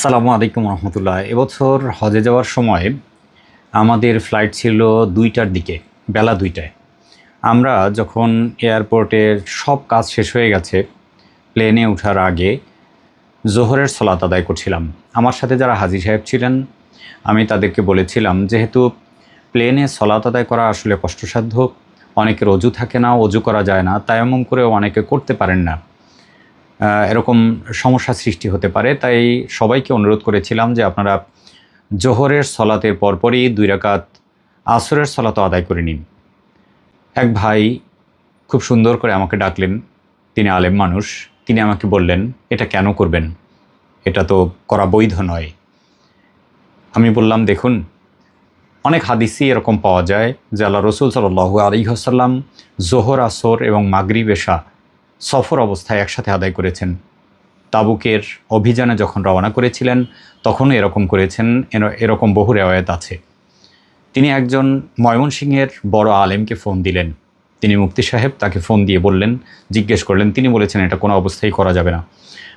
সালামু আলাইকুম রহমতুল্লাহ। এবছর হজে যাওয়ার সময় আমাদের ফ্লাইট ছিল দুইটার দিকে, বেলা দুইটায়। আমরা যখন এয়ারপোর্টের সব কাজ শেষ হয়ে গেছে প্লেনে ওঠার আগে জোহরের সলাত আদায় করছিলাম। আমার সাথে যারা হাজি সাহেব ছিলেন, আমি তাদেরকে বলেছিলাম, যেহেতু প্লেনে সলাত আদায় করা আসলে কষ্টসাধ্য, অনেকের অজু থাকে না, অজু করা যায় না, তায়াম্মম করেও অনেকে করতে পারেন না। এরকম সমস্যা সৃষ্টি হতে পারে। তাই সবাইকে অনুরোধ করেছিলাম যে আপনারা জোহরের সলাতের পরপরই দুই রাকাত আসরের সলাতও আদায় করে নিন। এক ভাই খুব সুন্দর করে আমাকে ডাকলেন, তিনি আলেম মানুষ, তিনি আমাকে বললেন, এটা কেন করবেন? এটা তো করা বৈধ নয়। আমি বললাম, দেখুন, অনেক হাদিসই এরকম পাওয়া যায় যে আল্লাহ রসুল সাল্লু আলিহাসাল্লাম জোহর, আসর এবং মাগরিব, এশা সফর অবস্থায় একসাথে আদায় করেছেন। তাবুকের অভিযানে যখন রওনা করেছিলেন, তখনও এরকম করেছেন, এর- এরকম বহু রেওয়ায়ত আছে। তিনি একজন ময়মনসিংহের বড় আলেমকে ফোন দিলেন। তিনি মুক্তি সাহেব তাকে ফোন দিয়ে বললেন, জিজ্ঞেস করলেন, তিনি বলেছেন এটা কোনো অবস্থায় করা যাবে না।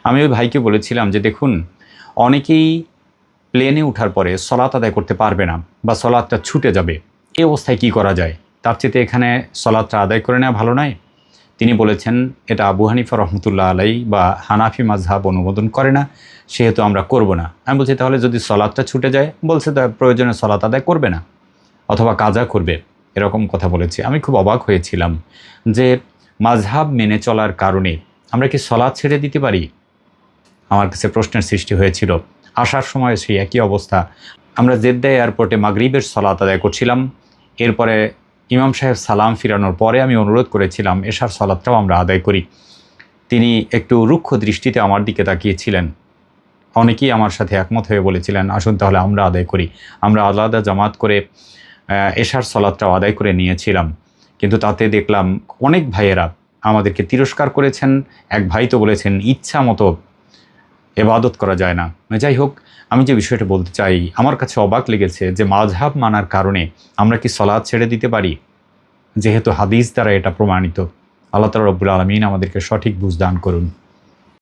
আমি ওই ভাইকে বলেছিলাম যে, দেখুন, অনেকেই প্লেনে ওঠার পরে সলাত আদায় করতে পারবে না বা সলাৎটা ছুটে যাবে। এই অবস্থায় কি করা যায়? তার চেয়ে এখানে সলাৎটা আদায় করে নেওয়া ভালো নয়। তিনি বলেছেন, এটা আবু হানিফা রহমতুল্লাহ আলাই বা হানাফি মাঝহাব অনুমোদন করে না, সেহেতু আমরা করব না। আমি বলছি, তাহলে যদি সলাদটা ছুটে যায়, বলছে তার প্রয়োজনে সলাৎ আদায় করবে না, অথবা কাজা করবে, এরকম কথা বলেছি। আমি খুব অবাক হয়েছিলাম যে মাঝহাব মেনে চলার কারণে আমরা কি সলাদ ছেড়ে দিতে পারি? আমার কাছে প্রশ্নের সৃষ্টি হয়েছিল। আসার সময় সেই একই অবস্থা। আমরা জেদ্দা এয়ারপোর্টে মাগরিবের সলাত আদায় করছিলাম। এরপরে ইমাম সাহেব সালাম ফিরানোর পরে আমি অনুরোধ করেছিলাম, এশার সলাদটাও আমরা আদায় করি। তিনি একটু রুক্ষ দৃষ্টিতে আমার দিকে তাকিয়েছিলেন। অনেকেই আমার সাথে একমত হয়ে বলেছিলেন, আসুন তাহলে আমরা আদায় করি। আমরা আলাদা জামাত করে এশার সলাদটাও আদায় করে নিয়েছিলাম। কিন্তু তাতে দেখলাম অনেক ভাইয়েরা আমাদেরকে তিরস্কার করেছেন, এক ভাই তো বলেছেন, ইচ্ছা মতো এবাদত করা যায় না। যাই হোক, আমি যে বিষয়টা বলতে চাই, আমার কাছে অবাক লেগেছে যে মাঝহাব মানার কারণে আমরা কি সলাদ ছেড়ে দিতে পারি? যেহেতু হাদিস দ্বারা এটা প্রমাণিত। আল্লাহ তালা রব্বুল আলমিন আমাদেরকে সঠিক বুঝদান করুন।